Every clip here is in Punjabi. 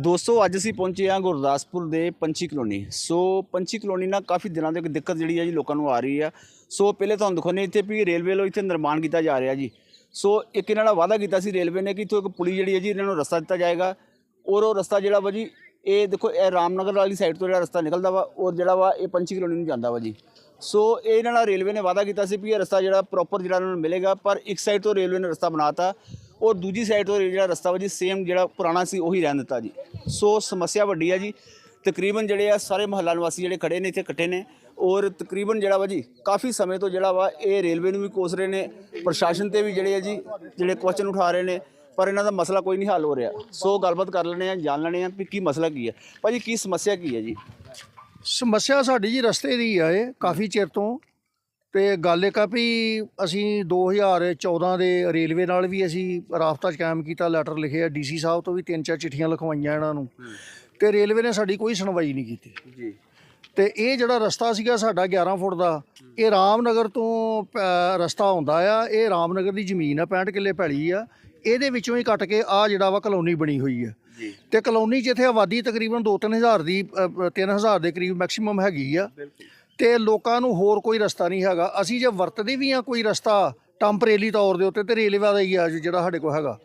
ਦੋਸਤੋ, ਅੱਜ ਅਸੀਂ ਪਹੁੰਚੇ ਹਾਂ ਗੁਰਦਾਸਪੁਰ ਦੇ ਪੰਛੀ ਕਲੋਨੀ। ਸੋ, ਪੰਛੀ ਕਲੋਨੀ ਨਾਲ ਕਾਫੀ ਦਿਨਾਂ ਤੋਂ ਇੱਕ ਦਿੱਕਤ ਜਿਹੜੀ ਹੈ ਜੀ ਲੋਕਾਂ ਨੂੰ ਆ ਰਹੀ ਆ। ਸੋ, ਪਹਿਲੇ ਤੁਹਾਨੂੰ ਦਿਖਾਉਂਦੇ ਇੱਥੇ ਵੀ ਰੇਲਵੇ ਵੱਲੋਂ ਇੱਥੇ ਨਿਰਮਾਣ ਕੀਤਾ ਜਾ ਰਿਹਾ ਜੀ। ਸੋ, ਇੱਕ ਇਹਨਾਂ ਨਾਲ ਵਾਅਦਾ ਕੀਤਾ ਸੀ ਰੇਲਵੇ ਨੇ ਕਿ ਇੱਥੋਂ ਇੱਕ ਪੁਲੀ ਜਿਹੜੀ ਹੈ ਜੀ, ਇਹਨਾਂ ਨੂੰ ਰਸਤਾ ਦਿੱਤਾ ਜਾਏਗਾ। ਔਰ ਉਹ ਰਸਤਾ ਜਿਹੜਾ ਵਾ ਜੀ, ਇਹ ਦੇਖੋ, ਇਹ ਰਾਮਨਗਰ ਵਾਲੀ ਸਾਈਡ ਤੋਂ ਜਿਹੜਾ ਰਸਤਾ ਨਿਕਲਦਾ ਵਾ, ਔਰ ਜਿਹੜਾ ਵਾ ਇਹ ਪੰਛੀ ਕਲੋਨੀ ਨੂੰ ਜਾਂਦਾ ਵਾ ਜੀ। ਸੋ, ਇਹ ਇਹਨਾਂ ਨਾਲ ਰੇਲਵੇ ਨੇ ਵਾਅਦਾ ਕੀਤਾ ਸੀ ਵੀ ਇਹ ਰਸਤਾ ਜਿਹੜਾ ਪ੍ਰੋਪਰ ਜਿਹੜਾ ਇਹਨਾਂ ਨੂੰ ਮਿਲੇਗਾ, ਪਰ ਇੱਕ ਸਾਈਡ ਤੋਂ ਰੇਲਵੇ ਨੇ ਰਸਤਾ ਬਣਾਤਾ ਔਰ ਦੂਜੀ ਸਾਈਡ ਤੋਂ ਜਿਹੜਾ ਰਸਤਾ ਵਾ ਜੀ ਸੇਮ ਜਿਹੜਾ ਪੁਰਾਣਾ ਸੀ, ਉਹੀ ਰਹਿਣ ਦਿੱਤਾ ਜੀ। ਸੋ ਸਮੱਸਿਆ ਵੱਡੀ ਆ ਜੀ। ਤਕਰੀਬਨ ਜਿਹੜੇ ਆ, ਸਾਰੇ ਮਹੱਲਾ ਨਿਵਾਸੀ ਜਿਹੜੇ ਖੜੇ ਨੇ, ਇੱਥੇ ਇਕੱਠੇ ਨੇ। ਔਰ ਤਕਰੀਬਨ ਜਿਹੜਾ ਵਾ ਜੀ, ਕਾਫੀ ਸਮੇਂ ਤੋਂ ਜਿਹੜਾ ਵਾ, ਇਹ ਰੇਲਵੇ ਨੂੰ ਵੀ ਕੋਸ ਰਹੇ ਨੇ। ਪ੍ਰਸ਼ਾਸਨ ਤੇ ਵੀ ਜਿਹੜੇ ਆ ਜੀ, ਜਿਹੜੇ ਕੁਐਸਚਨ ਉਠਾ ਰਹੇ ਨੇ। ਪਰ ਇਹਨਾਂ ਦਾ ਮਸਲਾ ਕੋਈ ਨਹੀਂ ਹੱਲ ਹੋ ਰਿਹਾ। ਸੋ ਗੱਲਬਾਤ ਕਰ ਲੈਣੇ ਆ, ਜਾਣ ਲੈਣੇ ਆ ਵੀ ਕੀ ਮਸਲਾ ਕੀ ਹੈ ਭਾਜੀ, ਕੀ ਸਮੱਸਿਆ ਕੀ ਹੈ ਜੀ? ਸਮੱਸਿਆ ਸਾਡੀ ਜੀ ਰਸਤੇ ਦੀ ਆ ਇਹ, ਕਾਫੀ ਚਿਰ ਤੋਂ। ਤੇ ਗੱਲ ਇੱਕ ਆ ਵੀ ਅਸੀਂ 2014 ਦੇ ਰੇਲਵੇ ਨਾਲ ਵੀ ਅਸੀਂ ਰਾਬਤਾ ਕਾਇਮ ਕੀਤਾ ਲੈਟਰ ਲਿਖਿਆ ਡੀਸੀ ਸਾਹਿਬ ਤੋਂ ਵੀ ਤਿੰਨ ਚਾਰ ਚਿੱਠੀਆਂ ਲਿਖਵਾਈਆਂ ਇਹਨਾਂ ਨੂੰ। ਤੇ ਰੇਲਵੇ ਨੇ ਸਾਡੀ ਕੋਈ ਸੁਣਵਾਈ ਨਹੀਂ ਕੀਤੀ। ਜੀ। ਤੇ ਇਹ ਜਿਹੜਾ ਰਸਤਾ ਸੀਗਾ ਸਾਡਾ 11 ਫੁੱਟ ਦਾ ਇਹ ਰਾਮਨਗਰ ਤੋਂ ਰਸਤਾ ਆਉਂਦਾ ਆ ਇਹ ਰਾਮਨਗਰ ਦੀ ਜ਼ਮੀਨ ਆ 65 ਕਿੱਲੇ ਪੈਲੀ ਆ। ਇਹਦੇ ਵਿੱਚੋਂ ਹੀ ਕੱਟ ਕੇ ਆ ਜਿਹੜਾ ਵਾ ਕਲੋਨੀ ਬਣੀ ਹੋਈ ਆ। ਤੇ ਕਲੋਨੀ ਇੱਥੇ ਆਬਾਦੀ ਤਕਰੀਬਨ 2-3000 ਦੀ 3000 ਦੇ ਕਰੀਬ ਮੈਕਸਿਮਮ ਹੈਗੀ ਆ। ਬਿਲਕੁਲ। ਤੇ ਲੋਕਾਂ ਨੂੰ ਹੋਰ ਕੋਈ ਰਸਤਾ ਨਹੀਂ ਹੈਗਾ। ਅਸੀਂ ਜੇ ਵਰਤਦੇ ਵੀ ਆ ਕੋਈ ਰਸਤਾ ਟੈਂਪਰੇਰੀ ਤੌਰ ਦੇ ਉੱਤੇ ਤੇ ਰੇਲਵੇ ਦਾ ਹੀ ਆ ਜਿਹੜਾ ਸਾਡੇ ਕੋਲ ਹੈਗਾ।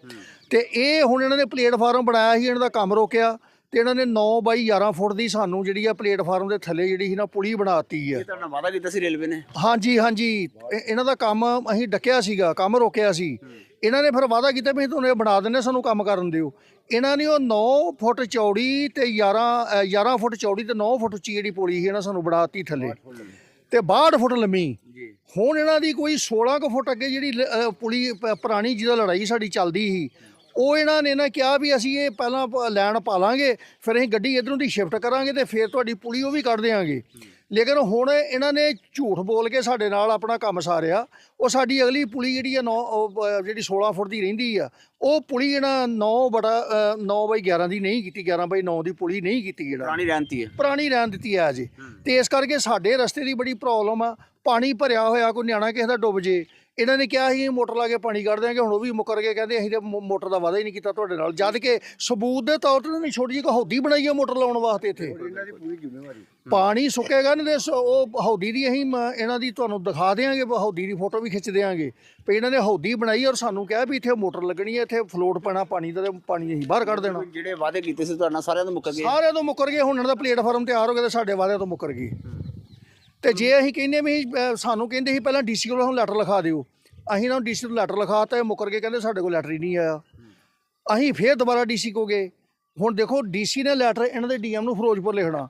ਤੇ ਇਹ ਹੁਣ ਇਹਨਾਂ ਨੇ ਪਲੇਟਫਾਰਮ ਬਣਾਇਆ ਸੀ ਇਹਨਾਂ ਦਾ ਕੰਮ ਰੋਕਿਆ ਤੇ ਇਹਨਾਂ ਨੇ 9 ਬਾਈ 11 ਫੁੱਟ ਦੀ ਸਾਨੂੰ ਜਿਹੜੀ ਆ ਪਲੇਟਫਾਰਮ ਦੇ ਥੱਲੇ ਜਿਹੜੀ ਸੀ ਨਾ ਪੁਲੀ ਬਣਾਤੀ ਆ ਇਹ ਤੁਹਾਡਾ ਵਾਅਦਾ ਕੀਤਾ ਸੀ ਰੇਲਵੇ ਨੇ। ਹਾਂਜੀ ਹਾਂਜੀ। ਇਹ- ਇਹਨਾਂ ਦਾ ਕੰਮ ਅਸੀਂ ਡੱਕਿਆ ਸੀਗਾ ਕੰਮ ਰੋਕਿਆ ਸੀ। ਇਹਨਾਂ ਨੇ ਫਿਰ ਵਾਅਦਾ ਕੀਤਾ ਵੀ ਤੁਹਾਨੂੰ ਇਹ ਬਣਾ ਹਾਂ, ਸਾਨੂੰ ਕੰਮ ਕਰਨ ਦਿਓ। ਇਹਨਾਂ ਨੇ ਉਹ 9 ਫੁੱਟ ਚੌੜੀ ਤੇ 11 ਅ, 11 ਫੁੱਟ ਚੌੜੀ ਤੇ 9 ਫੁੱਟ ਉੱਚੀ ਜਿਹੜੀ ਪੁਲੀ ਸੀ ਇਹਨਾਂ ਸਾਨੂੰ ਬਣਾਤੀ ਥੱਲੇ। ਤੇ 62 ਫੁੱਟ ਲੰਮੀ। ਜੀ। ਹੁਣ ਇਹਨਾਂ ਦੀ ਕੋਈ 16 ਕੁ ਫੁੱਟ ਅੱਗੇ ਜਿਹੜੀ ਪੁਲੀ ਪੁਰਾਣੀ ਜਿਹਦਾ ਲੜਾਈ ਸਾਡੀ ਚੱਲਦੀ ਸੀ ਉਹ ਇਹਨਾਂ ਨੇ ਨਾ ਕਿਹਾ ਵੀ ਅਸੀਂ ਇਹ ਪਹਿਲਾਂ ਲੈਣ ਪਾ ਲਾਂਗੇ ਫਿਰ ਅਸੀਂ ਗੱਡੀ ਇਧਰੋਂ ਦੀ ਸ਼ਿਫਟ ਕਰਾਂਗੇ ਤੇ ਫਿਰ ਤੁਹਾਡੀ ਪੁਲੀ ਉਹ ਵੀ ਕੱਢ ਦੇਵਾਂਗੇ ਲੇਕਿਨ ਹੁਣ ਇਹਨਾਂ ਨੇ ਝੂਠ ਬੋਲ ਕੇ ਸਾਡੇ ਨਾਲ ਆਪਣਾ ਕੰਮ ਸਾਰਿਆ। ਉਹ ਸਾਡੀ ਅਗਲੀ ਪੁਲੀ ਜਿਹੜੀ ਆ 9 ਜਿਹੜੀ 16 ਫੁੱਟ ਦੀ ਰਹਿੰਦੀ ਆ ਉਹ ਪੁਲੀ ਇਹਨਾਂ 9 ਬੜਾ 9 ਬਾਈ 11 ਦੀ ਨਹੀਂ ਕੀਤੀ 11 ਬਾਈ 9 ਦੀ ਪੁਲੀ ਨਹੀਂ ਕੀਤੀ ਜਿਹੜਾ। ਪੁਰਾਣੀ ਰਹਿੰਤੀ ਹੈ ਪੁਰਾਣੀ ਰਹਿਣ ਦਿੱਤੀ ਹੈ ਜੀ। ਤੇ ਇਸ ਕਰਕੇ ਸਾਡੇ ਰਸਤੇ ਦੀ ਬੜੀ ਪ੍ਰੋਬਲਮ ਆ। ਪਾਣੀ ਭਰਿਆ ਹੋਇਆ ਕੋਈ ਨਿਆਣਾ ਕਿਸੇ ਦਾ ਡੁੱਬ ਜੇ ਇਹਨਾਂ ਨੇ ਕਿਹਾ ਸੀ ਮੋਟਰ ਲਾ ਕੇ ਪਾਣੀ ਕੱਢ ਦਿਆਂਗੇ ਹੁਣ ਉਹ ਵੀ ਮੁੱਕਰ ਗਏ ਕਹਿੰਦੇ ਅਸੀਂ ਤੇ ਮੋਟਰ ਦਾ ਵਾਅਦਾ ਹੀ ਨਹੀਂ ਕੀਤਾ ਤੁਹਾਡੇ ਨਾਲ। ਜਦ ਕਿ ਸਬੂਤ ਦੇ ਤੌਰ ਤੇ ਇਹਨਾਂ ਨੇ ਛੋਟੀ ਜਿਹੀ ਹੌਦੀ ਬਣਾਈ ਹੈ ਮੋਟਰ ਲਾਉਣ ਵਾਸਤੇ ਇੱਥੇ। ਪਾਣੀ ਸੁੱਕੇਗਾ ਨਹੀਂ ਤੇ ਉਹ ਹੌਦੀ ਦੀ ਅਸੀਂ ਇਹਨਾਂ ਦੀ ਤੁਹਾਨੂੰ ਦਿਖਾ ਦੇਾਂਗੇ ਹੌਦੀ ਦੀ ਫੋਟੋ ਵੀ ਖਿੱਚ ਦੇਾਂਗੇ ਵੀ ਇਹਨਾਂ ਨੇ ਹੌਦੀ ਬਣਾਈ ਔਰ ਸਾਨੂੰ ਕਿਹਾ ਵੀ ਇੱਥੇ ਮੋਟਰ ਲੱਗਣੀ ਹੈ ਇੱਥੇ ਫਲੋਟ ਪੈਣਾ ਪਾਣੀ ਦਾ ਤੇ ਪਾਣੀ ਅਸੀਂ ਬਾਹਰ ਕੱਢ ਦੇਣਾ। ਜਿਹੜੇ ਵਾਅਦੇ ਕੀਤੇ ਸੀ ਤੁਹਾਡੇ ਨਾਲ ਸਾਰਿਆਂ ਤੋਂ ਮੁੱਕ ਗਏ? ਸਾਰਿਆਂ ਤੋਂ ਮੁੱਕਰ ਗਏ ਹੁਣ ਇਹਨਾਂ ਦਾ ਪਲੇਟਫਾਰਮ ਤਿਆਰ ਹੋ ਗਿਆ ਤੇ ਸਾਡੇ ਵਾਅਦਿਆਂ ਤੋਂ ਮੁੱਕਰ ਗਏ। ਤੇ ਜੇ ਅਸੀਂ ਕਹਿੰਦੇ ਵੀ ਅਹ, ਸਾਨੂੰ ਕਹਿੰਦੇ ਸੀ ਪਹਿਲਾਂ ਡੀਸੀ ਕੋਲ ਹੁਣ ਲੈਟਰ ਲਿਖਾ ਦਿਓ। ਅਸੀਂ ਇਹਨਾਂ ਨੂੰ ਡੀਸੀ ਨੂੰ ਲੈਟਰ ਲਿਖਾਤਾ ਇਹ ਮੁੱਕਰ ਕੇ ਕਹਿੰਦੇ ਸਾਡੇ ਕੋਲ ਲੈਟਰ ਹੀ ਨਹੀਂ ਆਇਆ। ਅਸੀਂ ਫੇਰ ਦੁਬਾਰਾ ਡੀਸੀ ਕੋ ਗਏ। ਹੁਣ ਦੇਖੋ ਡੀਸੀ ਨੇ ਲੈਟਰ ਇਹਨਾਂ ਦੇ ਡੀਐਮ ਨੂੰ ਫਿਰੋਜ਼ਪੁਰ ਲਿਖਣਾ।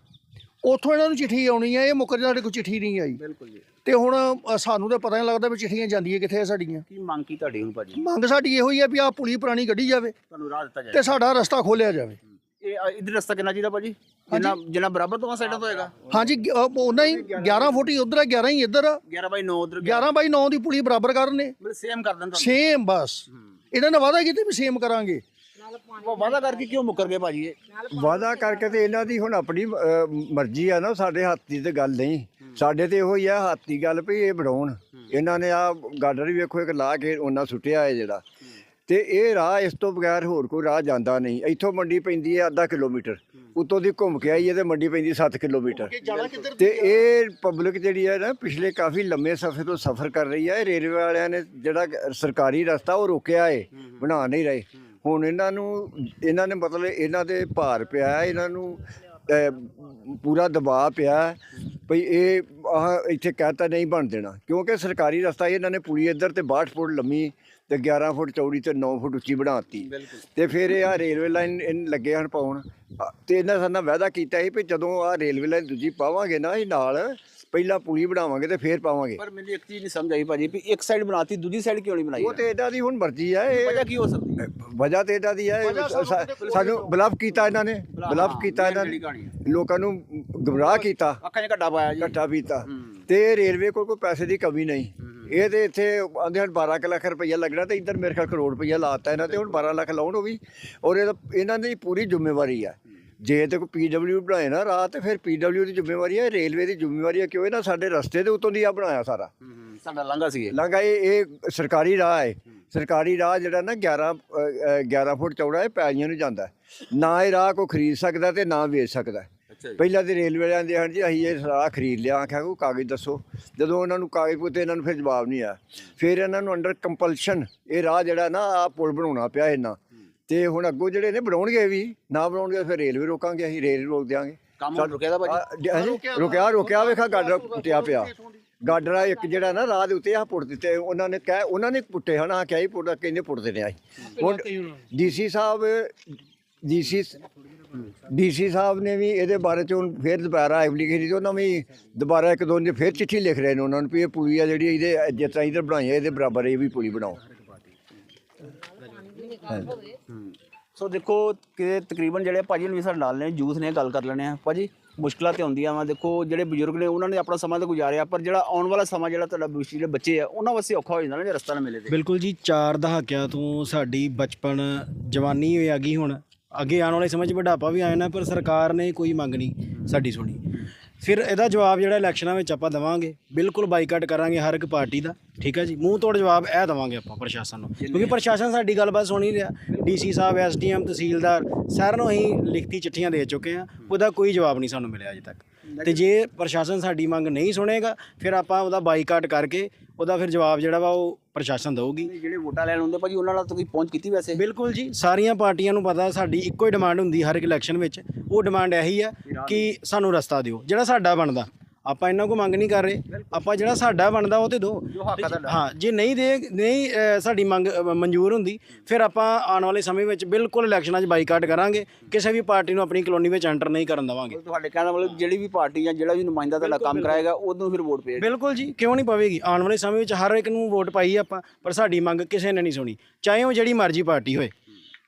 ਉੱਥੋਂ ਇਹਨਾਂ ਨੂੰ ਚਿੱਠੀ ਆਉਣੀ ਹੈ ਇਹ ਮੁੱਕਰ ਸਾਡੇ ਕੋਲ ਚਿੱਠੀ ਨਹੀਂ ਆਈ। ਬਿਲਕੁਲ ਜੀ। ਤੇ ਹੁਣ ਅ, ਸਾਨੂੰ ਤਾਂ ਪਤਾ ਨਹੀਂ ਲੱਗਦਾ ਵੀ ਚਿੱਠੀਆਂ ਜਾਂਦੀਆਂ ਕਿੱਥੇ ਆ ਸਾਡੀਆਂ। ਕੀ ਮੰਗ ਕੀ ਤੁਹਾਡੀ ਹੁਣ ਭਾਜੀ? ਮੰਗ ਸਾਡੀ ਇਹੋ ਹੀ ਹੈ ਵੀ ਆਹ ਪੁਲੀ ਪੁਰਾਣੀ ਕੱਢੀ ਜਾਵੇ ਤੁਹਾਨੂੰ ਰਾਹ ਦਿੱਤਾ ਜਾਏ। ਤੇ ਸਾਡਾ ਰਸਤਾ ਖੋਲਿਆ ਜਾਵੇ। ਇੱਧਰ ਰਸਤਾ ਕਿੰਨਾ ਚਾਹੀਦਾ ਭਾਜੀ? ਜਿੰਨਾ ਜਿੰਨਾ ਬਰਾਬਰ ਤੋਂ ਸਾਈਡਾਂ ਤੋਂ ਹੋਏਗਾ ਹਾਂਜੀ ਗ- ਅ, ਉਹਨਾਂ ਹੀ 11 ਫੁੱਟ ਹੀ ਉਧਰ ਆ 11 ਹੀ ਇੱਧਰ ਆ। 11 ਬਾਈ 9 ਉਧਰ 11 ਬਾਈ 9 ਦੀ ਪੁਲੀ ਬਰਾਬਰ ਕਰਨੇ ਮਤਲਬ ਸੇਮ ਕਰ ਦੇਣ ਤੁਹਾਨੂੰ? ਸੇਮ ਬਸ। ਇਹਨਾਂ ਨੇ ਵਾਅਦਾ ਕੀਤਾ ਵੀ ਸੇਮ ਕਰਾਂਗੇ। ਉਹ ਵਾਅਦਾ ਕਰਕੇ ਕਿਉਂ ਮੁੱਕਰ ਗਏ ਭਾਜੀ ਇਹ? ਵਾਦਾ ਕਰਕੇ ਤੇ ਇਹਨਾਂ ਦੀ ਹੁਣ ਆਪਣੀ ਅਹ, ਮਰਜ਼ੀ ਆ ਨਾ ਸਾਡੇ ਹੱਥ ਦੀ ਤੇ ਗੱਲ ਨਹੀਂ। ਸਾਡੇ ਤੇ ਇਹੋ ਹੀ ਆ ਹੱਥ ਦੀ ਗੱਲ ਵੀ ਇਹ ਬਣਾਉਣ। ਇਹਨਾਂ ਨੇ ਆ ਗਾਡਰ ਵੀ ਵੇਖੋ ਇੱਕ ਲਾ ਕੇ ਉਹਨਾਂ ਸੁੱਟਿਆ ਹੈ ਜਿਹੜਾ। ਤੇ ਇਹ ਰਾਹ ਇਸ ਤੋਂ ਬਗੈਰ ਹੋਰ ਕੋਈ ਰਾਹ ਜਾਂਦਾ ਨਹੀਂ। ਇੱਥੋਂ ਮੰਡੀ ਪੈਂਦੀ ਹੈ ਅੱਧਾ ਕਿਲੋਮੀਟਰ। ਉੱਤੋਂ ਦੀ ਘੁੰਮ ਕੇ ਆਈ ਹੈ ਤੇ ਮੰਡੀ ਪੈਂਦੀ 7 ਕਿਲੋਮੀਟਰ। ਤੇ ਇਹ ਪਬਲਿਕ ਜਿਹੜੀ ਹੈ ਨਾ ਪਿਛਲੇ ਕਾਫੀ ਲੰਮੇ ਸਫ਼ਰ ਤੋਂ ਸਫ਼ਰ ਕਰ ਰਹੀ ਹੈ। ਰੇਲਵੇ ਵਾਲਿਆਂ ਨੇ ਜਿਹੜਾ ਸਰਕਾਰੀ ਰਸਤਾ ਉਹ ਰੋਕਿਆ ਏ ਬਣਾ ਨਹੀਂ ਰਹੇ। ਹੁਣ ਇਹਨਾਂ ਨੂੰ ਇਹਨਾਂ ਨੇ ਮਤਲਬ ਇਹਨਾਂ ਦੇ ਭਾਰ ਪਿਆ ਇਹਨਾਂ ਨੂੰ ਪੂਰਾ ਦਬਾਅ ਪਿਆ। ਭਈ ਇਹ ਆਹ ਇੱਥੇ ਕਹਤਾ ਨਹੀਂ ਬਣ ਦੇਣਾ। ਕਿਉਂਕਿ ਸਰਕਾਰੀ ਰਸਤਾ ਇਹਨਾਂ ਨੇ ਪੂਰੀ ਇੱਧਰ ਤੇ 62 ਫੁੱਟ ਲੰਮੀ ਤੇ 11 ਫੁੱਟ ਚੌੜੀ ਤੇ 9 ਫੁੱਟ ਉੱਚੀ ਬਣਾਤੀ। ਤੇ ਫਿਰ ਇਹ ਆ ਰੇਲਵੇ ਲਾਈਨ ਲੱਗੇ ਹਨ ਪਾਉਣ। ਤੇ ਇਹਨਾਂ ਸਾਡੇ ਨਾਲ ਵਾਅਦਾ ਕੀਤਾ ਸੀ ਵੀ ਜਦੋਂ ਆ ਰੇਲਵੇ ਲਾਈਨ ਦੂਜੀ ਪਾਵਾਂਗੇ ਨਾ ਇਹ ਨਾਲ ਪਹਿਲਾਂ ਪੁਲੀ ਬਣਾਵਾਂਗੇ ਤੇ ਫੇਰ ਪਾਵਾਂਗੇ। ਪਰ ਮੈਨੂੰ ਇੱਕ ਚੀਜ਼ ਨਹੀਂ ਸਮਝ ਆਈ ਭਾਜੀ ਵੀ ਇੱਕ ਸਾਈਡ ਬਣਾਤੀ ਦੂਜੀ ਸਾਈਡ ਕਿਉਂ ਨਹੀਂ ਬਣਾਈ? ਉਹ ਤੇ ਇਹਨਾਂ ਦੀ ਹੁਣ ਮਰਜ਼ੀ ਆ ਇਹ ਵਜ੍ਹਾ ਕੀ ਹੋ ਸਕਦੀ ਹੈ? ਵਜ੍ਹਾ ਤੇ ਇਹਨਾਂ ਦੀ ਹੈ ਸਾਨੂੰ ਸਾਨੂੰ ਬਲਫ ਕੀਤਾ ਇਹਨਾਂ ਨੇ ਬਲਫ ਹਾਂ, ਕੀਤਾ ਇਹਨਾਂ ਨੇ। ਹੈ। ਲੋਕਾਂ ਨੂੰ ਗਮਰਾਹ ਕੀਤਾ। ਅੱਖਾਂ 'ਚ ਘੱਟਾ ਪਾਇਆ ਜੀ। ਘੱਟਾ ਪੀਤਾ। ਤੇ ਰੇਲਵੇ ਕੋਲ ਕੋਈ ਪੈਸੇ ਦੀ ਕਮੀ ਨਹੀਂ। ਇਹ ਤੇ ਇੱਥੇ ਆਂਦੇ ਹਨ 12 ਕੁ ਲੱਖ ਰੁਪਈਆ ਲੱਗਣਾ ਤੇ ਇੱਧਰ ਮੇਰੇ ਖਿਆਲ ਕਰੋੜ ਰੁਪਈਆ ਲਾਤਾ ਇਹਨਾਂ ਤੇ ਹੁਣ 12 ਲੱਖ ਲਾਉਣ ਉਹ ਵੀ। ਔਰ ਇਹ ਇਹਨਾਂ ਦੀ ਪੂਰੀ ਜ਼ਿੰਮੇਵਾਰੀ ਆ। ਜੇ ਤੇ ਕੋਈ ਪੀਡਬਲਿਊ ਬਣਾਏ ਨਾ ਰਾਹ ਤੇ ਫਿਰ ਪੀਡਬਲਿਊ ਦੀ ਜ਼ਿੰਮੇਵਾਰੀ ਹੈ ਰੇਲਵੇ ਦੀ ਜ਼ਿੰਮੇਵਾਰੀ ਹੈ ਕਿਉਂ ਨਾ ਸਾਡੇ ਰਸਤੇ ਦੇ ਉੱਤੋਂ ਦੀ ਆ ਬਣਾਇਆ ਸਾਰਾ। ਸਾਡਾ ਲੰਘਾ ਸੀ ਲੰਗਾ ਇਹ ਇਹ ਸਰਕਾਰੀ ਰਾਹ ਹੈ। ਸਰਕਾਰੀ ਰਾਹ ਜਿਹੜਾ ਨਾ 11 ਅ, ਅ, 11 ਫੁੱਟ ਚੌੜਾ ਹੈ ਪੈਲੀਆਂ ਨੂੰ ਜਾਂਦਾ। ਨਾ ਇਹ ਰਾਹ ਕੋਈ ਖਰੀਦ ਸਕਦਾ ਤੇ ਨਾ ਵੇਚ ਸਕਦਾ। ਪਹਿਲਾਂ ਤੇ ਰੇਲਵੇ ਵਾਲਿਆਂ ਦੇ ਹਨ ਜੀ ਅਸੀਂ ਇਹ ਰਾਹ ਖਰੀਦ ਲਿਆ ਆਖਿਆ ਕੋਈ ਕਾਗਜ਼ ਦੱਸੋ। ਜਦੋਂ ਉਹਨਾਂ ਨੂੰ ਕਾਗਜ਼ ਪੁੱਤੇ ਇਹਨਾਂ ਨੂੰ ਫਿਰ ਜਵਾਬ ਨਹੀਂ ਆਇਆ। ਫਿਰ ਇਹਨਾਂ ਨੂੰ ਅੰਡਰ ਕੰਪਲਸ਼ਨ ਇਹ ਰਾਹ ਜਿਹੜਾ ਨਾ ਆ ਪੁਲ ਬਣਾਉਣਾ ਪਿਆ ਇਹਨਾਂ। ਤੇ ਹੁਣ ਅੱਗੋਂ ਜਿਹੜੇ ਨੇ ਬਣਾਉਣਗੇ ਵੀ ਨਾ ਬਣਾਉਣਗੇ ਫਿਰ ਰੇਲਵੇ ਰੋਕਾਂਗੇ ਅਸੀਂ ਰੇਲ ਰੋਕ ਦਿਆਂਗੇ। ਕੰਮ ਰੁਕਿਆ ਦਾ ਭਾਜੀ। ਰੁਕਿਆ ਰੁਕਿਆ ਵੇਖਾ ਗਾਡਰ ਪੁੱਟਿਆ ਪਿਆ। ਗਾਡਰਾ ਇੱਕ ਜਿਹੜਾ ਨਾ ਰਾਹ ਦੇ ਉੱਤੇ ਆ ਪੁੱਟ ਦਿੱਤੇ ਉਹਨਾਂ ਨੇ ਕਹਿ ਉਹਨਾਂ ਨੇ ਪੁੱਟੇ ਹਨ ਆ ਕਿਹਾ ਹੀ ਪੁੱਟ ਕਹਿੰਦੇ ਪੁੱਟ ਦੇਣੇ ਆ ਹੁਣ ਡੀਸੀ ਸਾਹਿਬ ਡੀਸੀ ਡੀਸੀ ਸਾਹਿਬ ਨੇ ਵੀ ਇਹਦੇ ਬਾਰੇ ਚ ਹੁਣ ਫੇਰ ਦੁਬਾਰਾ ਐਪਲੀਕੇਸ਼ਨ ਤੇ ਉਹਨਾਂ ਵੀ ਦੁਬਾਰਾ ਇੱਕ ਦੋ ਨੇ ਫੇਰ ਚਿੱਠੀ ਲਿਖ ਰਹੇ ਨੇ ਉਹਨਾਂ ਨੂੰ ਵੀ ਇਹ ਪੁਲੀ ਆ ਜਿਹੜੀ ਇਹਦੇ ਜਿਸ ਤਰ੍ਹਾਂ ਇਧਰ ਬਣਾਈ ਹੈ ਇਹਦੇ ਬਰਾਬਰ ਇਹ ਵੀ ਪੁਲੀ ਬਣਾਓ। ਸੋ ਦੇਖੋ ਕਿ ਤਕਰੀਬਨ ਜਿਹੜੇ ਭਾਜੀ ਨੂੰ ਵੀ ਸਾਡੇ ਨਾਲ ਨੇ ਯੂਥ ਨੇ ਗੱਲ ਕਰ ਲੈਣੇ ਆ। ਭਾਜੀ ਮੁਸ਼ਕਲਾਂ ਤੇ ਆਉਂਦੀਆਂ ਵਾ। ਦੇਖੋ ਜਿਹੜੇ ਬਜ਼ੁਰਗ ਨੇ ਉਹਨਾਂ ਨੇ ਆਪਣਾ ਸਮਾਂ ਤਾਂ ਗੁਜ਼ਾਰਿਆ ਪਰ ਜਿਹੜਾ ਆਉਣ ਵਾਲਾ ਸਮਾਂ ਜਿਹੜਾ ਤੁਹਾਡਾ ਭਵਿੱਖ ਜਿਹੜੇ ਬੱਚੇ ਆ ਉਹਨਾਂ ਵਾਸਤੇ ਔਖਾ ਹੋ ਜਾਂਦਾ ਨਾ ਜੇ ਰਸਤਾ ਨਾ ਮਿਲੇ ਤੇ। ਬਿਲਕੁਲ ਜੀ ਚਾਰ ਦਹਾਕਿਆਂ ਤੋਂ ਸਾਡੀ ਬਚਪਨ ਜਵਾਨੀ ਹੋਈ ਆ ਗਈ ਹੁਣ। ਅੱਗੇ ਆਉਣ ਵਾਲੇ ਸਮੇਂ 'ਚ ਬੁਢਾਪਾ ਵੀ ਆ ਨਾ ਪਰ ਸਰਕਾਰ ਨੇ ਕੋਈ ਮੰਗ ਨਹੀਂ ਸਾਡੀ ਸੁਣੀ। ਫਿਰ ਇਹਦਾ ਜਵਾਬ ਜਿਹੜਾ ਇਲੈਕਸ਼ਨਾਂ ਵਿੱਚ ਆਪਾਂ ਦਵਾਂਗੇ, ਬਿਲਕੁਲ ਬਾਈਕਾਟ ਕਰਾਂਗੇ ਹਰ ਇੱਕ ਪਾਰਟੀ ਦਾ, ਠੀਕ ਹੈ ਜੀ? ਮੂੰਹ ਤੋੜ ਜਵਾਬ ਇਹ ਦਵਾਂਗੇ ਆਪਾਂ ਪ੍ਰਸ਼ਾਸਨ ਨੂੰ, ਕਿਉਂਕਿ ਪ੍ਰਸ਼ਾਸਨ ਸਾਡੀ ਗੱਲਬਾਤ ਸੁਣੀ ਨਹੀਂ ਰਿਹਾ। ਡੀਸੀ ਸਾਹਿਬ, ਐਸਡੀਐਮ, ਤਹਿਸੀਲਦਾਰ, ਸਾਰਿਆਂ ਨੂੰ ਅਸੀਂ ਲਿਖਤੀ ਚਿੱਠੀਆਂ ਦੇ ਚੁੱਕੇ ਹਾਂ, ਉਹਦਾ ਕੋਈ ਜਵਾਬ ਨਹੀਂ ਸਾਨੂੰ ਮਿਲਿਆ ਅਜੇ ਤੱਕ। ਤੇ ਜੇ ਪ੍ਰਸ਼ਾਸਨ ਸਾਡੀ ਮੰਗ ਨਹੀਂ ਸੁਣੇਗਾ ਫਿਰ ਆਪਾਂ ਉਹਦਾ ਬਾਈਕਾਟ ਕਰਕੇ ਉਹਦਾ ਫਿਰ ਜਵਾਬ ਜਿਹੜਾ ਵਾ ਉਹ ਪ੍ਰਸ਼ਾਸਨ ਦਊਗੀ। ਜਿਹੜੇ ਵੋਟਾਂ ਲੈਣ ਆਉਂਦੇ ਭਾਜੀ ਉਹਨਾਂ ਨਾਲ ਤੁਸੀਂ ਪਹੁੰਚ ਕੀਤੀ ਵੈਸੇ? ਬਿਲਕੁਲ ਜੀ ਸਾਰੀਆਂ ਪਾਰਟੀਆਂ ਨੂੰ ਪਤਾ ਸਾਡੀ ਇੱਕੋ ਹੀ ਡਿਮਾਂਡ ਹੁੰਦੀ ਹਰ ਇੱਕ ਇਲੈਕਸ਼ਨ ਵਿੱਚ ਉਹ ਡਿਮਾਂਡ ਇਹੀ ਹੈ ਕਿ ਸਾਨੂੰ ਰਸਤਾ ਦਿਓ ਜਿਹੜਾ ਸਾਡਾ ਬਣਦਾ। ਆਪਾਂ ਇਹਨਾਂ ਕੋ ਮੰਗ ਨਹੀਂ ਕਰ ਰਹੇ। ਆਪਾਂ ਜਿਹੜਾ ਸਾਡਾ ਬਣਦਾ ਉਹ ਤੇ ਤੁਹਾਡਾ। ਹਾਂ ਜੇ ਨਹੀਂ ਦੇ ਨਹੀਂ ਅ, ਸਾਡੀ ਮੰਗ ਅ, ਮਨਜ਼ੂਰ ਹੁੰਦੀ ਫਿਰ ਆਪਾਂ ਆਉਣ ਵਾਲੇ ਸਮੇਂ ਵਿੱਚ ਬਿਲਕੁਲ ਇਲੈਕਸ਼ਨਾਂ 'ਚ ਬਾਈਕਾਟ ਕਰਾਂਗੇ। ਕਿਸੇ ਵੀ ਪਾਰਟੀ ਨੂੰ ਆਪਣੀ ਕਲੋਨੀ ਵਿੱਚ ਐਂਟਰ ਨਹੀਂ ਕਰਨ ਦੇਵਾਂਗੇ। ਤੁਹਾਡੇ ਕਹਿਣ ਦਾ ਮਤਲਬ ਜਿਹੜੀ ਵੀ ਪਾਰਟੀ ਜਾਂ ਜਿਹੜਾ ਵੀ ਨੁਮਾਇੰਦਾ ਤੁਹਾਡਾ ਕੰਮ ਕਰਾਏਗਾ ਉਹਨੂੰ ਫਿਰ ਵੋਟ ਪਏਗੀ ਬਿਲਕੁਲ ਜੀ ਕਿਉਂ ਨਹੀਂ ਪਵੇਗੀ? ਆਉਣ ਵਾਲੇ ਸਮੇਂ ਵਿੱਚ ਹਰ ਇੱਕ ਨੂੰ ਵੋਟ ਪਾਈ ਆਪਾਂ ਪਰ ਸਾਡੀ ਮੰਗ ਕਿਸੇ ਨੇ ਨਹੀਂ ਸੁਣੀ। ਚਾਹੇ ਉਹ ਜਿਹੜੀ ਮਰਜ਼ੀ ਪਾਰਟੀ ਹੋਏ।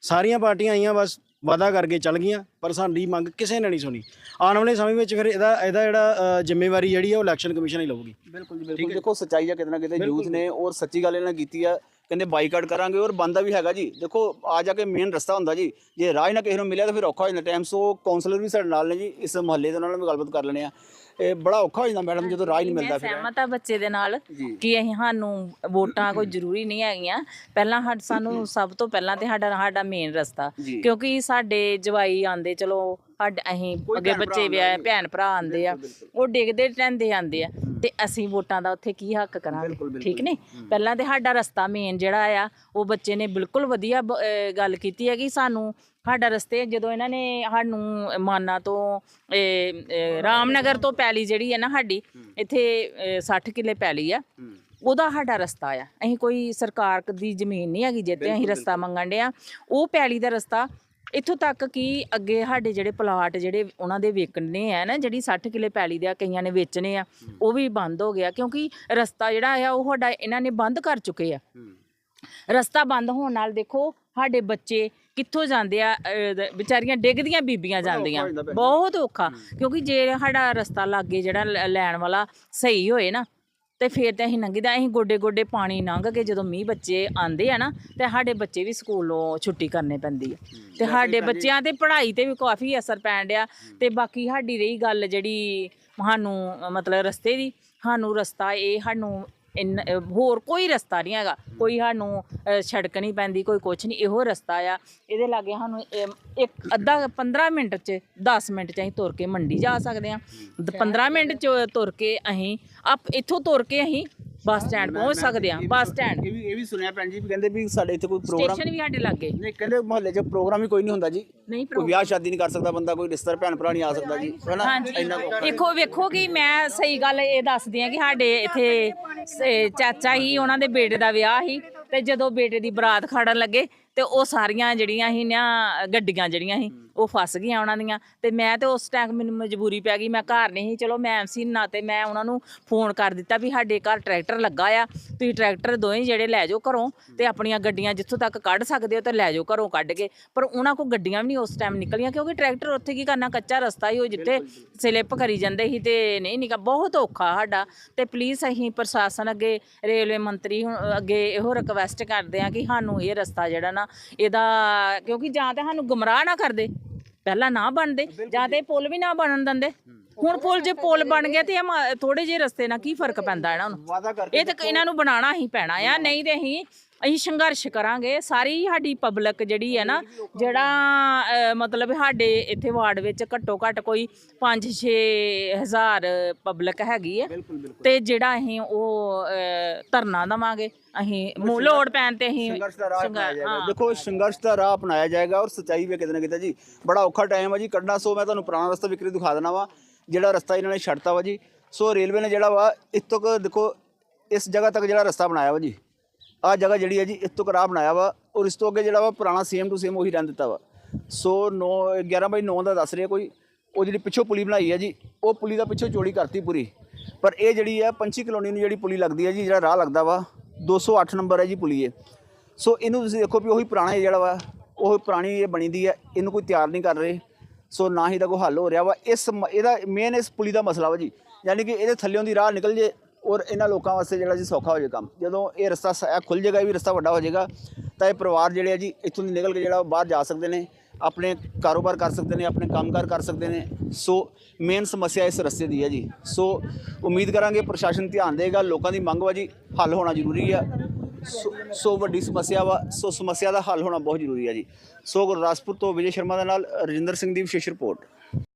ਸਾਰੀਆਂ ਪਾਰਟੀਆਂ ਆਈਆਂ ਬਸ ਵਾਅਦਾ ਕਰਕੇ ਚੱਲ ਗਈਆਂ ਪਰ ਸਾਡੀ ਮੰਗ ਕਿਸੇ ਨੇ ਨਹੀਂ ਸੁਣੀ। ਆਉਣ ਵਾਲੇ ਸਮੇਂ ਵਿੱਚ ਫਿਰ ਇਹਦਾ ਇਹਦਾ ਜਿਹੜਾ ਅ, ਜ਼ਿੰਮੇਵਾਰੀ ਜਿਹੜੀ ਹੈ ਉਹ ਇਲੈਕਸ਼ਨ ਕਮਿਸ਼ਨ ਹੀ ਲਊਗੀ। ਬਿਲਕੁਲ ਜੀ ਬਿਲਕੁਲ। ਦੇਖੋ ਸੱਚਾਈ ਆ ਕਿਤੇ ਨਾ ਕਿਤੇ ਯੂਥ ਨੇ ਔਰ ਸੱਚੀ ਗੱਲ ਇਹਨਾਂ ਨੇ ਕੀਤੀ ਆ ਕਹਿੰਦੇ ਬਾਈਕਾਟ ਕਰਾਂਗੇ ਔਰ ਬੰਦਾ ਵੀ ਹੈਗਾ ਜੀ। ਦੇਖੋ ਆ ਜਾ ਕੇ ਮੇਨ ਰਸਤਾ ਹੁੰਦਾ ਜੀ। ਜੇ ਰਾਹ ਹੀ ਨਾ ਕਿਸੇ ਨੂੰ ਮਿਲਿਆ ਤਾਂ ਫਿਰ ਔਖਾ ਹੋ ਜਾਂਦਾ। ਟਾਈਮ ਸੋ ਕਾਉਂਸਲਰ ਵੀ ਸਾਡੇ ਨਾਲ ਨੇ ਜੀ ਇਸ ਮਹੱਲੇ ਦੇ ਨਾਲ ਵੀ ਗੱਲਬਾਤ ਕਰ ਲੈਣੇ ਆ। ਇਹ ਬੜਾ ਔਖਾ ਹੋ ਜਾਂਦਾ ਮੈਡਮ ਜਦੋਂ ਹੀ ਨਹੀਂ ਮਿਲਦਾ ਫਿਰ। ਸਹਿਮਤ ਆ ਬੱਚੇ ਦੇ ਨਾਲ। ਕਿ ਅਸੀਂ ਸਾਨੂੰ ਵੋਟਾਂ ਕੋਈ ਜ਼ਰੂਰੀ ਨਹੀਂ ਹੈਗੀਆਂ। ਪਹਿਲਾਂ ਸਾਨੂੰ ਸਭ ਤੋਂ ਪਹਿਲਾਂ ਤੇ ਸਾਡਾ ਸਾਡਾ ਮੇਨ ਰਸਤਾ। ਕਿਉਂਕਿ ਸਾਡੇ ਜਵਾਈ ਆਂਦੇ ਚਲੋ ਸਾਡੇ ਅਸੀਂ ਅੱਗੇ ਬੱਚੇ ਵਿਆਹ ਭੈਣ ਭਰਾ ਆਂਦੇ ਆ ਉਹ ਡਿੱਗਦੇ ਟੈਂਦੇ ਆਂਦੇ ਆ। ਤੇ ਅਸੀਂ ਵੋਟਾਂ ਦਾ ਉੱਥੇ ਕੀ ਹੱਕ ਕਰਾਂਗੇ? ਠੀਕ ਨੇ ਪਹਿਲਾਂ ਤੇ ਸਾਡਾ ਰਸਤਾ ਮੇਨ ਜਿਹੜਾ ਆ ਉਹ ਬੱਚੇ ਨੇ ਬਿਲਕੁਲ ਵਧੀਆ ਗੱਲ ਕੀਤੀ ਹੈ ਕਿ ਸਾਨੂੰ ਸਾਡਾ ਰਸਤੇ ਜਦੋਂ ਇਹਨਾਂ ਨੇ ਸਾਨੂੰ ਮਾਨਾ ਤੋਂ ਇਹ, ਰਾਮਨਗਰ ਤੋਂ ਪੈਲੀ ਜਿਹੜੀ ਹੈ ਨਾ ਸਾਡੀ ਇੱਥੇ ਅਹ, 60 ਕਿੱਲੇ ਪੈਲੀ ਆ। ਉਹਦਾ ਸਾਡਾ ਰਸਤਾ ਆ। ਅਸੀਂ ਕੋਈ ਸਰਕਾਰ ਦੀ ਜ਼ਮੀਨ ਨਹੀਂ ਹੈਗੀ ਜਿੱਤੇ ਅਸੀਂ ਰਸਤਾ ਮੰਗਣ ਦੇ ਆ ਉਹ ਪੈਲੀ ਦਾ ਰਸਤਾ ਇੱਥੋਂ ਤੱਕ ਕਿ ਅੱਗੇ ਸਾਡੇ ਜਿਹੜੇ ਪਲਾਟ ਜਿਹੜੇ ਉਹਨਾਂ ਦੇ ਵੇਚਣੇ ਆ ਨਾ ਜਿਹੜੀ 60 ਕਿੱਲੇ ਪੈਲੀ ਦੇ ਆ ਕਈਆਂ ਨੇ ਵੇਚਣੇ ਆ ਉਹ ਵੀ ਬੰਦ ਹੋ ਗਿਆ। ਕਿਉਂਕਿ ਰਸਤਾ ਜਿਹੜਾ ਆ ਉਹ ਸਾਡਾ ਇਹਨਾਂ ਨੇ ਬੰਦ ਕਰ ਚੁੱਕੇ ਆ। ਰਸਤਾ ਬੰਦ ਹੋਣ ਨਾਲ ਦੇਖੋ ਸਾਡੇ ਬੱਚੇ ਕਿੱਥੋਂ ਜਾਂਦੇ ਆ ਵਿਚਾਰੀਆਂ ਡਿੱਗਦੀਆਂ ਬੀਬੀਆਂ ਜਾਂਦੀਆਂ। ਬਹੁਤ ਔਖਾ। ਕਿਉਂਕਿ ਜੇ ਸਾਡਾ ਰਸਤਾ ਲਾਗੇ ਜਿਹੜਾ ਲੈਣ ਵਾਲਾ ਸਹੀ ਹੋਏ ਨਾ ਤੇ ਫੇਰ ਤੇ ਅਸੀਂ ਲੰਘੀਦਾ ਅਸੀਂ ਗੋਡੇ ਗੋਡੇ ਪਾਣੀ ਲੰਘ ਕੇ ਜਦੋਂ ਮੀਂਹ ਬੱਚੇ ਆਂਦੇ ਆ ਨਾ ਤੇ ਸਾਡੇ ਬੱਚੇ ਵੀ ਸਕੂਲੋਂ ਛੁੱਟੀ ਕਰਨੇ ਪੈਂਦੀ ਆ। ਤੇ ਸਾਡੇ ਬੱਚਿਆਂ ਤੇ ਪੜ੍ਹਾਈ ਤੇ ਵੀ ਕਾਫੀ ਅਸਰ ਪੈਣ ਡਿਆ। ਤੇ ਬਾਕੀ ਸਾਡੀ ਰਹੀ ਗੱਲ ਜਿਹੜੀ ਸਾਨੂੰ ਮਤਲਬ ਰਸਤੇ ਦੀ ਸਾਨੂੰ ਰਸਤਾ ਇਹ ਸਾਨੂੰ ਇੰਨ- ਹੋਰ ਕੋਈ ਰਸਤਾ ਨਹੀਂ ਹੈਗਾ। ਕੋਈ ਸਾਨੂੰ ਸੜਕ ਨਹੀਂ ਪੈਂਦੀ ਕੋਈ ਕੁਛ ਨਹੀਂ ਇਹੋ ਰਸਤਾ ਆ। ਇਹਦੇ ਲਾਗੇ ਸਾਨੂੰ ਇਹ ਇੱਕ ਅੱਧਾ 15 ਮਿੰਟ ਚ 10 ਮਿੰਟ ਚ ਅਸੀਂ ਤੁਰ ਕੇ ਮੰਡੀ ਜਾ ਸਕਦੇ ਆ 15 ਮਿੰਟ ਚ ਤੁਰ ਕੇ ਅਸੀਂ ਆਪ ਇੱਥੋਂ ਤੁਰ ਕੇ ਅਸੀਂ ਬੱਸ ਸਟੈਂਡ ਪਹੁੰਚ ਸਕਦੇ ਆ ਬੱਸ ਸਟੈਂਡ। ਇਹ ਵੀ ਇਹ ਵੀ ਸੁਣਿਆ ਭੈਣ ਜੀ ਵੀ ਕਹਿੰਦੇ ਵੀ ਸਾਡੇ ਇੱਥੇ ਕੋਈ ਪ੍ਰੋਗਰਾਮ ਸਟੇਸ਼ਨ ਵੀ ਸਾਡੇ ਲਾਗੇ। ਨਹੀਂ ਕਹਿੰਦੇ ਮੁਹੱਲੇ 'ਚ ਪ੍ਰੋਗਰਾਮ ਹੀ ਕੋਈ ਨਹੀਂ ਹੁੰਦਾ ਜੀ। ਨਹੀਂ ਕੋਈ ਵਿਆਹ ਸ਼ਾਦੀ ਨਹੀਂ ਕਰ ਸਕਦਾ ਬੰਦਾ ਕੋਈ ਰਿਸ਼ਤੇਦਾਰ ਭੈਣ ਭਰਾ ਨਹੀਂ ਆ ਸਕਦਾ ਜੀ ਹੈਨਾ? ਦੇਖੋ ਵੇਖੋ ਕਿ ਮੈਂ ਸਹੀ ਗੱਲ ਇਹ ਦੱਸਦੀ ਆ ਕਿ ਸਾਡੇ ਇੱਥੇ ਚਾਚਾ ਹੀ ਉਹਨਾਂ ਦੇ ਬੇਟੇ ਦਾ ਵਿਆਹ ਸੀ ਤੇ ਜਦੋਂ ਬੇਟੇ ਦੀ ਬਰਾਤ ਖੜਨ ਲੱਗੇ ਤੇ ਉਹ ਸਾਰੀਆਂ ਜਿਹੜੀਆਂ ਸੀ ਨਾ ਗੱਡੀਆਂ ਜਿਹੜੀਆਂ ਸੀ ਉਹ ਫਸ ਗਈਆਂ ਉਹਨਾਂ ਦੀਆਂ। ਤੇ ਮੈਂ ਤੇ ਉਸ ਟਾਈਮ ਮੈਨੂੰ ਮਜਬੂਰੀ ਪੈ ਗਈ। ਮੈਂ ਘਰ ਨਹੀਂ ਸੀ। ਚਲੋ ਮੈਂ ਐਮਸੀ ਨਾ ਤੇ ਮੈਂ ਉਹਨਾਂ ਨੂੰ ਫੋਨ ਕਰ ਦਿੱਤਾ ਵੀ ਸਾਡੇ ਘਰ ਟਰੈਕਟਰ ਲੱਗਾ ਆ। ਤੁਸੀਂ ਟਰੈਕਟਰ ਦੋਵੇਂ ਜਿਹੜੇ ਲੈ ਜਾਓ ਘਰੋਂ ਤੇ ਆਪਣੀਆਂ ਗੱਡੀਆਂ ਜਿੱਥੋਂ ਤੱਕ ਕੱਢ ਸਕਦੇ ਹੋ ਤੇ ਲੈ ਜਾਓ ਘਰੋਂ ਕੱਢ ਕੇ। ਪਰ ਉਹਨਾਂ ਕੋਲ ਗੱਡੀਆਂ ਵੀ ਨਹੀਂ ਉਸ ਟਾਈਮ ਨਿਕਲੀਆਂ ਕਿਉਂਕਿ ਟਰੈਕਟਰ ਉੱਥੇ ਕੀ ਕਰਨਾ ਕੱਚਾ ਰਸਤਾ ਹੀ ਉਹ ਜਿੱਥੇ ਸਲਿੱਪ ਕਰੀ ਜਾਂਦੇ ਸੀ ਤੇ ਨਹੀਂ ਨਿਕਾ ਬਹੁਤ ਔਖਾ ਸਾਡਾ। ਤੇ ਪਲੀਜ਼ ਅਸੀਂ ਪ੍ਰਸ਼ਾਸਨ ਅੱਗੇ ਰੇਲਵੇ ਮੰਤਰੀ ਅੱਗੇ ਇਹੋ ਰਿਕਵੈਸਟ ਕਰਦੇ ਆ ਕਿ ਸਾਨੂੰ ਇਹ ਰਸਤਾ ਜਿਹੜਾ ਨਾ ਇਹਦਾ ਕਿਉਂਕਿ ਜਾਂ ਤੇ ਸਾਨੂੰ ਗੁੰਮਰਾਹ ਨਾ ਕਰਦੇ ਪਹਿਲਾਂ ਨਾ ਬਣਦੇ ਜਾਂ ਤੇ ਪੁਲ ਵੀ ਨਾ ਬਣਨ ਦਿੰਦੇ। ਹੁਣ ਪੁਲ ਜੇ ਪੁਲ ਬਣ ਗਿਆ ਤੇ ਥੋੜੇ ਜਿਹੇ ਰਸਤੇ ਨਾਲ ਕੀ ਫ਼ਰਕ ਪੈਂਦਾ ਇਹਨਾਂ ਨੂੰ? ਇਹ ਤਾਂ ਇਹਨਾਂ ਨੂੰ ਬਣਾਉਣਾ ਹੀ ਪੈਣਾ ਆ ਨਹੀਂ ਤੇ ਅਸੀਂ ਅਸੀਂ ਸੰਘਰਸ਼ ਕਰਾਂਗੇ। ਸਾਰੀ ਸਾਡੀ ਪਬਲਿਕ ਜਿਹੜੀ ਹੈ ਨਾ ਜਿਹੜਾ ਮਤਲਬ ਸਾਡੇ ਇੱਥੇ ਵਾਰਡ ਵਿੱਚ ਘੱਟੋ ਘੱਟ ਕੋਈ 5-6 ਹਜ਼ਾਰ ਪਬਲਿਕ ਹੈਗੀ ਹੈ। ਤੇ ਜਿਹੜਾ ਅਸੀਂ ਉਹ ਧਰਨਾ ਦਵਾਂਗੇ। ਅਸੀਂ ਲੋੜ ਪੈਣ ਤੇ ਅਸੀਂ ਸੰਘਰਸ਼ ਦਾ ਰਾਹ ਸੰਘ- ਅਪਣਾਇਆ ਜਾਏਗਾ। ਹਾਂ। ਦੇਖੋ ਸੰਘਰਸ਼ ਦਾ ਰਾਹ ਅਪਣਾਇਆ ਜਾਏਗਾ ਔਰ ਸੱਚਾਈ ਵੀ ਕਿਤੇ ਨਾ ਕਿਤੇ ਜੀ। ਬੜਾ ਔਖਾ ਟਾਈਮ ਹੈ ਜੀ। ਕੱਢਣਾ ਸੋ ਮੈਂ ਤੁਹਾਨੂੰ ਪੁਰਾਣਾ ਰਸਤਾ ਵਿਕਰੀ ਦਿਖਾ ਦੇਣਾ ਵਾ। ਜਿਹੜਾ ਰਸਤਾ ਇਹਨਾਂ ਨੇ ਛੱਡਤਾ ਵਾ ਜੀ। ਸੋ ਰੇਲਵੇ ਨੇ ਜਿਹੜਾ ਵਾ ਇੱਥੋਂ ਤੱਕ ਦੇਖੋ ਇਸ ਜਗ੍ਹਾ ਤੱਕ ਜਿਹੜਾ ਰਸਤਾ ਬਣਾਇਆ ਵਾ ਜੀ। ਆਹ ਜਗ੍ਹਾ ਜਿਹੜੀ ਹੈ ਜੀ ਇਸ ਤੋਂ ਰਾਹ ਬਣਾਇਆ ਵਾ ਔਰ ਇਸ ਤੋਂ ਅੱਗੇ ਜਿਹੜਾ ਵਾ ਪੁਰਾਣਾ ਸੇਮ ਟੂ ਸੇਮ ਉਹੀ ਰਹਿਣ ਦਿੱਤਾ ਵਾ। ਸੋ 9 11 ਬਾਈ 9 ਦਾ ਦੱਸ ਰਿਹਾ ਕੋਈ, ਉਹ ਜਿਹੜੀ ਪਿੱਛੋਂ ਪੁਲੀ ਬਣਾਈ ਹੈ ਜੀ, ਉਹ ਪੁਲੀ ਦਾ ਪਿੱਛੋਂ ਚੋੜੀ ਕਰਤੀ ਪੂਰੀ। ਪਰ ਇਹ ਜਿਹੜੀ ਹੈ, ਪੰਛੀ ਕਲੋਨੀ ਨੂੰ ਜਿਹੜੀ ਪੁਲੀ ਲੱਗਦੀ ਹੈ ਜੀ, ਜਿਹੜਾ ਰਾਹ ਲੱਗਦਾ ਵਾ 208 ਨੰਬਰ ਹੈ ਜੀ ਪੁਲੀ ਇਹ। ਸੋ ਇਹਨੂੰ ਤੁਸੀਂ ਦੇਖੋ ਵੀ ਉਹੀ ਪੁਰਾਣਾ ਜਿਹੜਾ ਵਾ, ਉਹ ਪੁਰਾਣੀ ਇਹ ਬਣੀ ਦੀ ਹੈ, ਇਹਨੂੰ ਕੋਈ ਤਿਆਰ ਨਹੀਂ ਕਰ ਰਹੇ। ਸੋ ਨਾ ਹੀ ਦਾ ਕੋਈ ਹੱਲ ਹੋ ਰਿਹਾ ਵਾ। ਇਸ ਮ- ਇਹਦਾ ਮੇਨ ਇਸ ਪੁਲੀ ਦਾ ਮਸਲਾ ਵਾ ਜੀ। ਯਾਨੀ ਕਿ ਇਹਦੇ ਥੱਲਿਓਂ ਦੀ ਰਾਹ ਨਿਕਲ ਜੇ ਔਰ ਇਹਨਾਂ ਲੋਕਾਂ ਵਾਸਤੇ ਜਿਹੜਾ ਜੀ ਸੌਖਾ ਹੋ ਜੇ ਕੰਮ। ਜਦੋਂ ਇਹ ਰਸਤਾ ਸ- ਇਹ ਖੁੱਲ ਜਾਏਗਾ ਵੀ ਰਸਤਾ ਵੱਡਾ ਹੋ ਜਾਏਗਾ, ਤਾਂ ਇਹ ਪਰਿਵਾਰ ਜਿਹੜੇ ਆ ਜੀ ਇੱਥੋਂ ਦੀ ਨਿਕਲ ਕੇ ਜਿਹੜਾ ਉਹ ਬਾਹਰ ਜਾ ਸਕਦੇ ਨੇ, ਆਪਣੇ ਕਾਰੋਬਾਰ ਕਰ ਸਕਦੇ ਨੇ, ਆਪਣੇ ਕੰਮਕਾਰ ਕਰ ਸਕਦੇ ਨੇ। ਸੋ ਮੇਨ ਸਮੱਸਿਆ ਇਸ ਰਸਤੇ ਦੀ ਹੈ ਜੀ। ਸੋ ਉਮੀਦ ਕਰਾਂਗੇ ਪ੍ਰਸ਼ਾਸਨ ਧਿਆਨ ਦੇਗਾ ਲੋਕਾਂ ਦੀ ਮੰਗ ਵਾ ਜੀ ਹੱਲ ਹੋਣਾ ਜ਼ਰੂਰੀ ਆ। ਸੋ- ਸੋ ਵੱਡੀ ਸਮੱਸਿਆ ਵਾ, ਸੋ ਸਮੱਸਿਆ ਦਾ ਹੱਲ ਹੋਣਾ ਬਹੁਤ ਜ਼ਰੂਰੀ ਹੈ ਜੀ। ਸੋ ਗੁਰਦਾਸਪੁਰ ਤੋਂ ਵਿਜੇ ਸ਼ਰਮਾ ਦੇ ਨਾਲ ਰਜਿੰਦਰ ਸਿੰਘ ਦੀ ਵਿਸ਼ੇਸ਼ ਰਿਪੋਰਟ।